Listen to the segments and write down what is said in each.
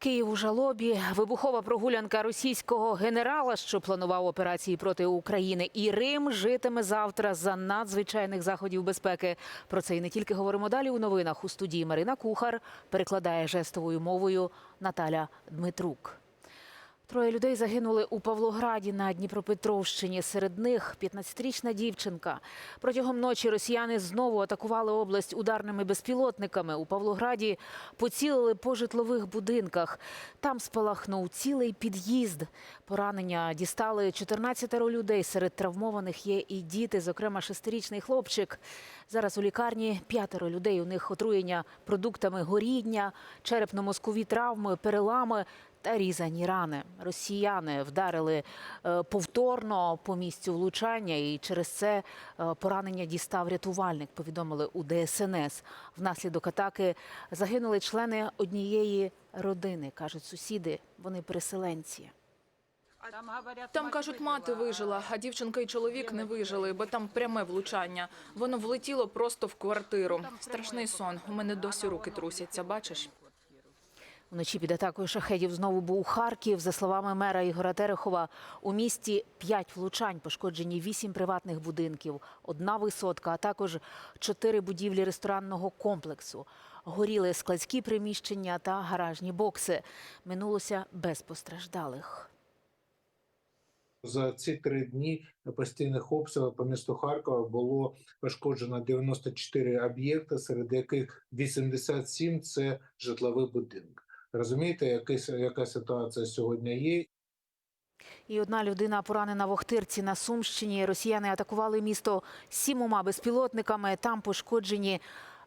Київ у жалобі, вибухова прогулянка російського генерала, що планував операції проти України, і Рим житиме завтра за надзвичайних заходів безпеки. Про це і не тільки говоримо далі у новинах. У студії Марина Кухар перекладає жестовою мовою Наталя Дмитрук. Троє людей загинули у Павлограді на Дніпропетровщині. Серед них 15-річна дівчинка. Протягом ночі росіяни знову атакували область ударними безпілотниками. У Павлограді поцілили по житлових будинках. Там спалахнув цілий під'їзд. Поранення дістали 14 людей. Серед травмованих є і діти, зокрема шестирічний хлопчик. Зараз у лікарні п'ятеро людей. У них отруєння продуктами горіння, черепно-мозкові травми, перелами та різані рани. Росіяни вдарили е, повторно по місцю влучання, і через це е, поранення дістав рятувальник. Повідомили у ДСНС. Внаслідок атаки загинули члени однієї родини, кажуть сусіди. Вони переселенці. Там кажуть, мати вижила, а дівчинка і чоловік не вижили, бо там пряме влучання. Воно влетіло просто в квартиру. Страшний сон. У мене досі руки трусяться. Бачиш? Вночі під атакою шахедів знову був Харків. За словами мера Ігора Терехова, у місті п'ять влучань, пошкоджені вісім приватних будинків, одна висотка, а також чотири будівлі ресторанного комплексу. Горіли складські приміщення та гаражні бокси. Минулося без постраждалих. За ці три дні постійних обстрілів по місту Харкова було пошкоджено 94 об'єкти, серед яких 87 – це житлові будинки. Розумієте, якась, яка ситуація сьогодні є? І одна людина поранена в Охтирці на Сумщині. Росіяни атакували місто сімома безпілотниками. Там пошкоджені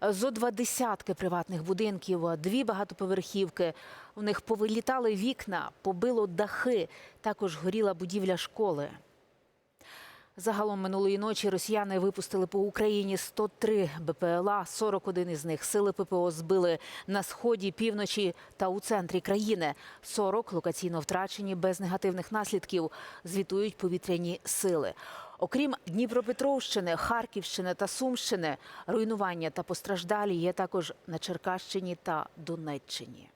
е, зо два десятки приватних будинків, дві багатоповерхівки. У них повилітали вікна, побило дахи. Також горіла будівля школи. Загалом минулої ночі росіяни випустили по Україні 103 БПЛА, 41 із них сили ППО збили на сході, півночі та у центрі країни. 40 локаційно втрачені без негативних наслідків, звітують повітряні сили. Окрім Дніпропетровщини, Харківщини та Сумщини, руйнування та постраждалі є також на Черкащині та Донеччині.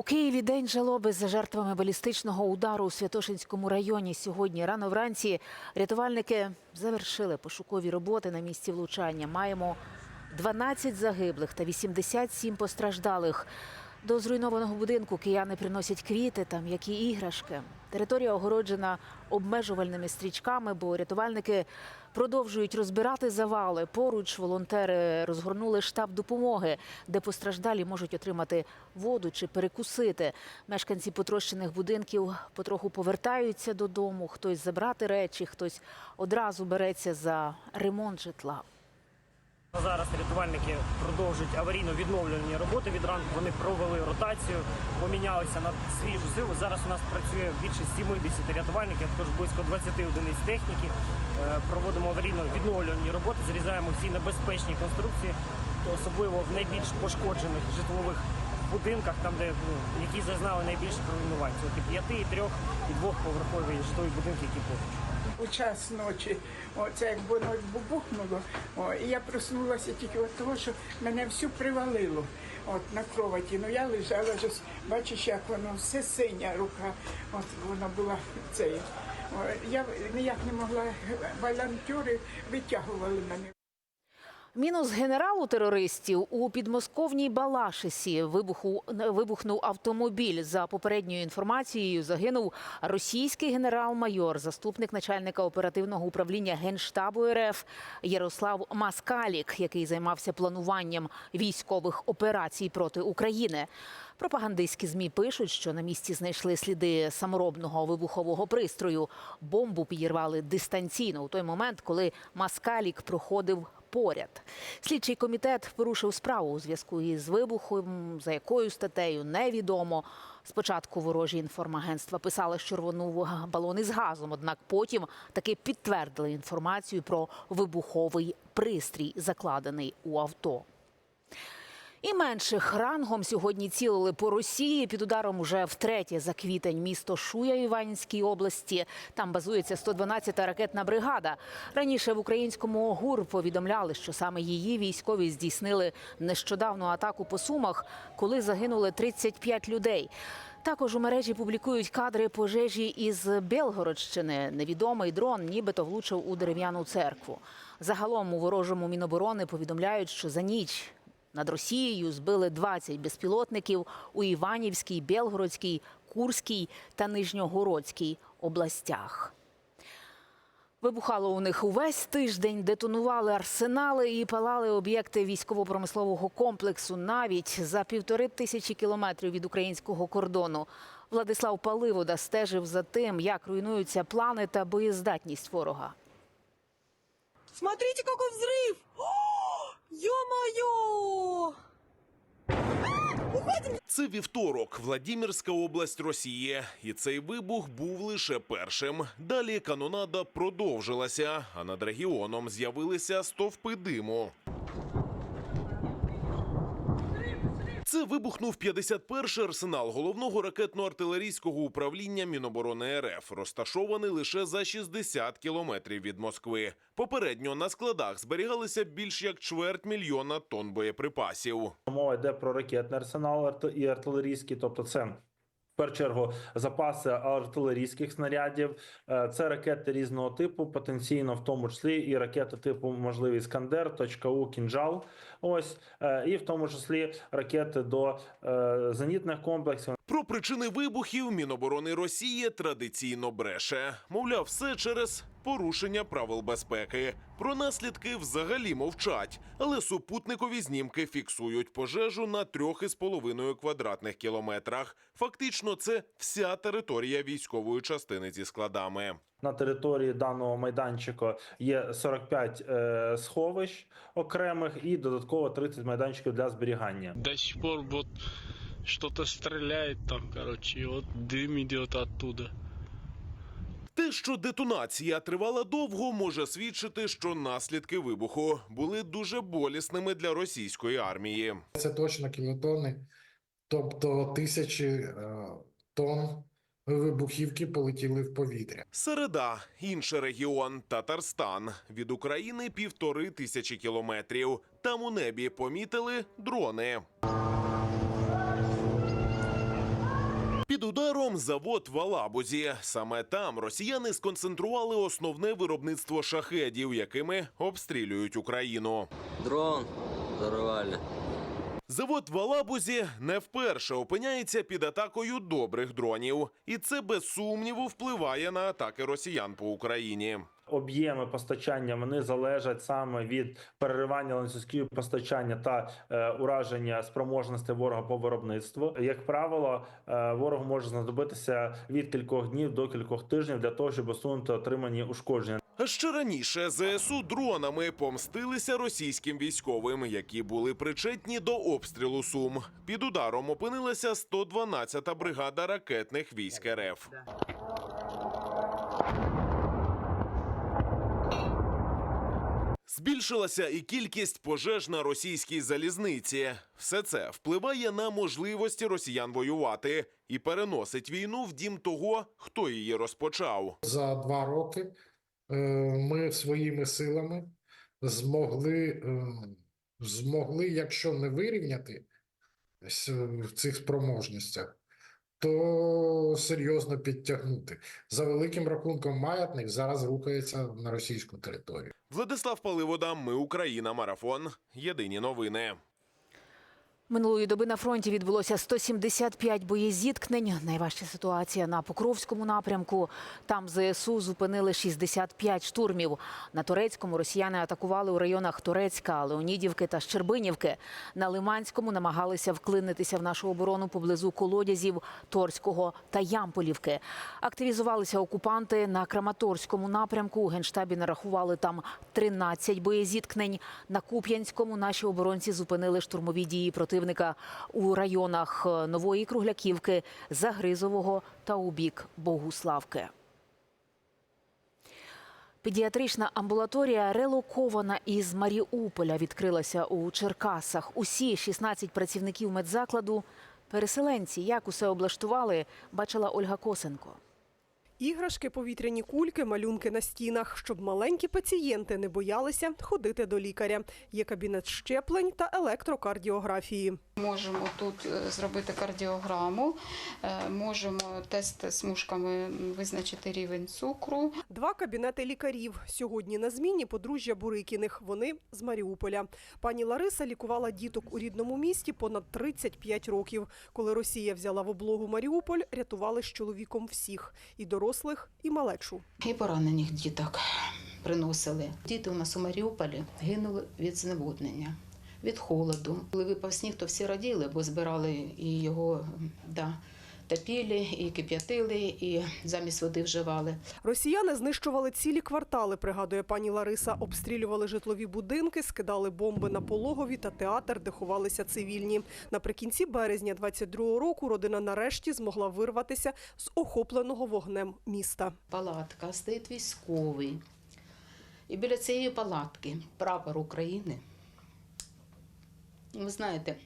У Києві день жалоби за жертвами балістичного удару у Святошинському районі. Сьогодні рано вранці рятувальники завершили пошукові роботи на місці влучання. Маємо 12 загиблих та 87 постраждалих. До зруйнованого будинку кияни приносять квіти та м'які іграшки. Територія огороджена обмежувальними стрічками, бо рятувальники продовжують розбирати завали. Поруч волонтери розгорнули штаб допомоги, де постраждалі можуть отримати воду чи перекусити. Мешканці потрощених будинків потроху повертаються додому. Хтось забрати речі, хтось одразу береться за ремонт житла. Зараз рятувальники продовжують аварійно-відновлювальні роботи. Від ранку вони провели ротацію, помінялися на свіжу силу. Зараз у нас працює більше 70 рятувальників, також близько 20 одиниць техніки. Е, Проводимо аварійно-відновлювальні роботи, зрізаємо всі небезпечні конструкції, особливо в найбільш пошкоджених житлових будинках, там де ну, які зазнали найбільше руйнувань. Це п'яти, трьох, і двохповерхові житлові будинки, які поруч. У час ночі. О, це як воно бубухнуло. О, і я проснулася тільки від того, що мене всю привалило от, на кроваті. Ну я лежала, щось, бачиш, як воно все синя рука. От вона була цей. О, я ніяк не могла, волонтери витягували мене. Мінус генералу терористів у підмосковній Балашисі вибуху вибухнув автомобіль. За попередньою інформацією загинув російський генерал-майор, заступник начальника оперативного управління генштабу РФ Ярослав Маскалік, який займався плануванням військових операцій проти України. Пропагандистські змі пишуть, що на місці знайшли сліди саморобного вибухового пристрою. Бомбу підірвали дистанційно у той момент, коли Маскалік проходив поряд. Слідчий комітет порушив справу у зв'язку із вибухом, за якою статтею невідомо. Спочатку ворожі інформагентства писали, що рвонув балони з газом, однак потім таки підтвердили інформацію про вибуховий пристрій, закладений у авто. І менших рангом сьогодні цілили по Росії. Під ударом уже втретє за квітень місто Шуя Іванській області. Там базується 112-та ракетна бригада. Раніше в українському ГУР повідомляли, що саме її військові здійснили нещодавну атаку по Сумах, коли загинули 35 людей. Також у мережі публікують кадри пожежі із Белгородщини. Невідомий дрон нібито влучив у дерев'яну церкву. Загалом у ворожому міноборони повідомляють, що за ніч над Росією збили 20 безпілотників у Іванівській, Белгородській, Курській та Нижньогородській областях. Вибухало у них увесь тиждень, детонували арсенали і палали об'єкти військово-промислового комплексу навіть за півтори тисячі кілометрів від українського кордону. Владислав Паливода стежив за тим, як руйнуються плани та боєздатність ворога. Смотрите, какой взрыв! Це вівторок, Владимирська область Росії, і цей вибух був лише першим. Далі канонада продовжилася, а над регіоном з'явилися стовпи диму. Це вибухнув 51-й арсенал головного ракетно-артилерійського управління Міноборони РФ, розташований лише за 60 кілометрів від Москви. Попередньо на складах зберігалися більш як чверть мільйона тонн боєприпасів. Мова йде про ракетний арсенал і артилерійський, тобто це. Першу чергу запаси артилерійських снарядів, Е, це ракети різного типу, потенційно в тому числі і ракети типу можливий Іскандер, У, кінжал. Ось Е, і в тому числі ракети до е, зенітних комплексів. Про причини вибухів Міноборони Росії традиційно бреше. Мовляв, все через порушення правил безпеки. Про наслідки взагалі мовчать, але супутникові знімки фіксують пожежу на трьох із половиною квадратних кілометрах. Фактично, це вся територія військової частини зі складами. На території даного майданчика є 45 е, сховищ окремих і додатково 30 майданчиків для зберігання. до сих пор вот что-то стреляет там, короче, и вот дым идет оттуда. Те, що детонація тривала довго, може свідчити, що наслідки вибуху були дуже болісними для російської армії. Це точно кілотони, тобто тисячі е, тонн вибухівки полетіли в повітря. Середа, інший регіон Татарстан. Від України півтори тисячі кілометрів. Там у небі помітили дрони. Під ударом завод в Алабузі. Саме там росіяни сконцентрували основне виробництво шахедів, якими обстрілюють Україну. Дрон взорвали. Завод в Алабузі не вперше опиняється під атакою добрих дронів, і це без сумніву впливає на атаки росіян по Україні. Об'єми постачання вони залежать саме від переривання ланцюжків постачання та е, ураження спроможності ворога по виробництву. Як правило, е, ворогу може знадобитися від кількох днів до кількох тижнів для того, щоб усунути отримані ушкодження. Ще раніше ЗСУ дронами помстилися російським військовим, які були причетні до обстрілу Сум. Під ударом опинилася 112-та бригада ракетних військ РФ. Збільшилася і кількість пожеж на російській залізниці. Все це впливає на можливості росіян воювати і переносить війну в дім того, хто її розпочав. За два роки е, ми своїми силами змогли, е, змогли, якщо не вирівняти в цих спроможностях, то серйозно підтягнути. За великим рахунком маятник зараз рухається на російську територію. Владислав Паливода, Ми Україна. Марафон. Єдині новини. Минулої доби на фронті відбулося 175 боєзіткнень. Найважча ситуація на Покровському напрямку. Там ЗСУ зупинили 65 штурмів. На Турецькому росіяни атакували у районах Турецька, Леонідівки та Щербинівки. На Лиманському намагалися вклинитися в нашу оборону поблизу колодязів Торського та Ямполівки. Активізувалися окупанти на Краматорському напрямку. У генштабі нарахували там 13 боєзіткнень. На Куп'янському наші оборонці зупинили штурмові дії противника у районах е, Нової Кругляківки, Загризового та у бік Богуславки. Педіатрична амбулаторія релокована із Маріуполя відкрилася у Черкасах. Усі 16 працівників медзакладу переселенці. Як усе облаштували, бачила Ольга Косенко. Іграшки, повітряні кульки, малюнки на стінах, щоб маленькі пацієнти не боялися ходити до лікаря. Є кабінет щеплень та електрокардіографії. Можемо тут е, зробити кардіограму, е, можемо тест смужками визначити рівень цукру. Два кабінети лікарів. Сьогодні на зміні подружжя Бурикіних. Вони з Маріуполя. Пані Лариса лікувала діток у рідному місті понад 35 років. Коли Росія взяла в облогу Маріуполь, рятували з чоловіком всіх і дорослих, і малечу. І поранених діток приносили. Діти у нас у Маріуполі гинули від зневоднення. Від холоду. Коли випав сніг, то всі раділи, бо збирали і його да, топили, і кип'ятили, і замість води вживали. Росіяни знищували цілі квартали, пригадує пані Лариса. Обстрілювали житлові будинки, скидали бомби на пологові та театр, де ховалися цивільні. Наприкінці березня 22-го року родина нарешті змогла вирватися з охопленого вогнем міста. Палатка стоїть військовий. І біля цієї палатки прапор України. Ви знаєте,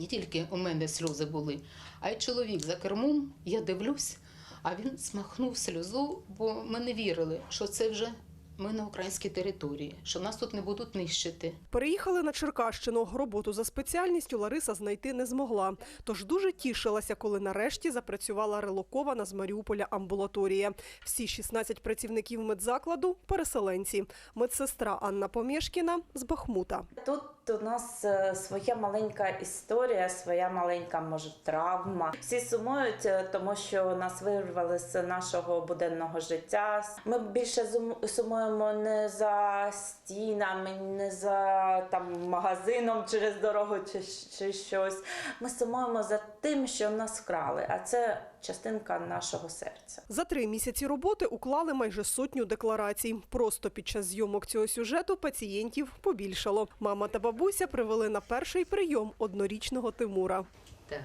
не тільки у мене сльози були, а й чоловік за кермом, я дивлюсь, а він смахнув сльозу, бо ми не вірили, що це вже ми на українській території, що нас тут не будуть нищити. Переїхали на Черкащину. Роботу за спеціальністю Лариса знайти не змогла. Тож дуже тішилася, коли нарешті запрацювала релокована з Маріуполя амбулаторія. Всі 16 працівників медзакладу – переселенці. Медсестра Анна Помєшкіна з Бахмута. Тут у нас е, своя маленька історія, своя маленька може травма. Всі сумують, е, тому що нас вирвали з нашого буденного життя. Ми більше зум- сумуємо не за стінами, не за там магазином через дорогу чи, чи щось. Ми сумуємо за тим, що нас вкрали, а це частинка нашого серця. За три місяці роботи уклали майже сотню декларацій. Просто під час зйомок цього сюжету пацієнтів побільшало. Мама та бабуся привели на перший прийом однорічного Тимура. Так,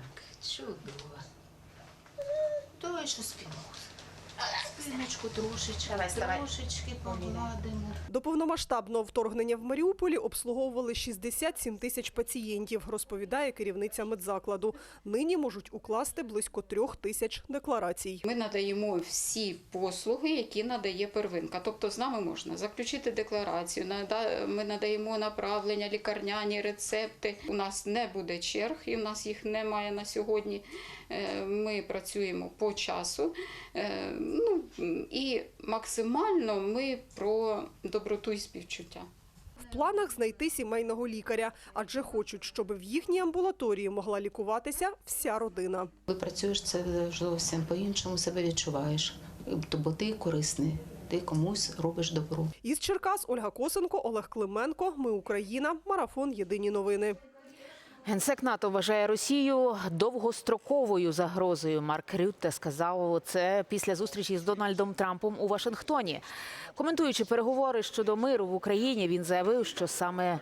чудово. Давай що спину. Спиночку трошечки, Давай, вставай. трошечки погладимо. До повномасштабного вторгнення в Маріуполі обслуговували 67 тисяч пацієнтів, розповідає керівниця медзакладу. Нині можуть укласти близько трьох тисяч декларацій. Ми надаємо всі послуги, які надає первинка. Тобто з нами можна заключити декларацію, ми надаємо направлення, лікарняні рецепти. У нас не буде черг, і у нас їх немає на сьогодні. Е, Ми працюємо по часу. Е, Ну і максимально ми про доброту і співчуття. В планах знайти сімейного лікаря, адже хочуть, щоб в їхній амбулаторії могла лікуватися вся родина. Коли працюєш, це зовсім по-іншому себе відчуваєш. Бо ти корисний, ти комусь робиш добро. Із Черкас Ольга Косенко, Олег Клименко. Ми Україна. Марафон. Єдині новини. Генсек НАТО вважає Росію довгостроковою загрозою. Марк Рютте сказав це після зустрічі з Дональдом Трампом у Вашингтоні. Коментуючи переговори щодо миру в Україні, він заявив, що саме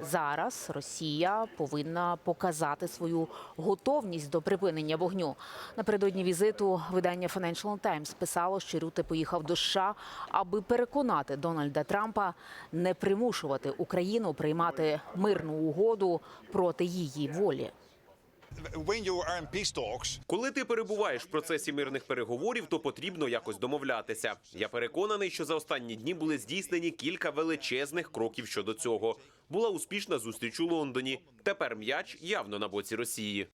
зараз Росія повинна показати свою готовність до припинення вогню. Напередодні візиту видання Financial Times писало, що Рюте поїхав до США, аби переконати Дональда Трампа не примушувати Україну приймати мирну угоду проти її волі. Коли ти перебуваєш в процесі мирних переговорів, то потрібно якось домовлятися. Я переконаний, що за останні дні були здійснені кілька величезних кроків щодо цього. Була успішна зустріч у Лондоні. Тепер м'яч явно на боці Росії.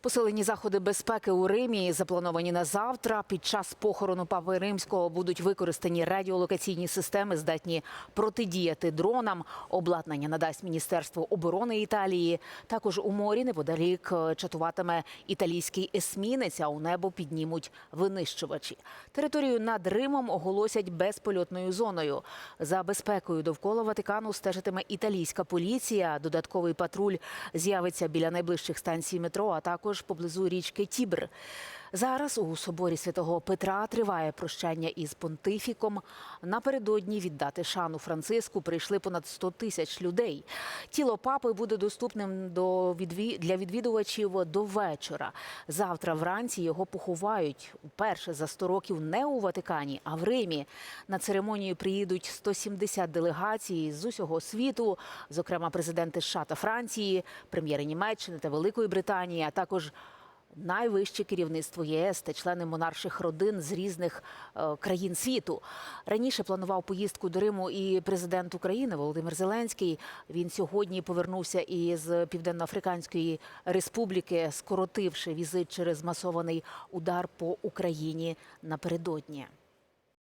Посилені заходи безпеки у Римі заплановані на завтра. Під час похорону папи римського будуть використані радіолокаційні системи, здатні протидіяти дронам. Обладнання надасть Міністерство оборони Італії. Також у морі неподалік е, чатуватиме італійський есмінець, а у небо піднімуть винищувачі. Територію над Римом оголосять безпольотною зоною. За безпекою довкола Ватикану стежитиме італійська поліція. Додатковий патруль з'явиться біля найближчих станцій метро, а також поблизу річки Тібр. Зараз у соборі святого Петра триває прощання із понтифіком. Напередодні віддати шану Франциску прийшли понад 100 тисяч людей. Тіло папи буде доступним до відві... для відвідувачів до вечора. Завтра вранці його поховають уперше за 100 років не у Ватикані, а в Римі. На церемонію приїдуть 170 делегацій з усього світу, зокрема президенти США та Франції, прем'єри Німеччини та Великої Британії, а також найвище керівництво ЄС та члени монарших родин з різних е, країн світу. Раніше планував поїздку до Риму і президент України Володимир Зеленський. Він сьогодні повернувся із Південноафриканської республіки, скоротивши візит через масований удар по Україні напередодні.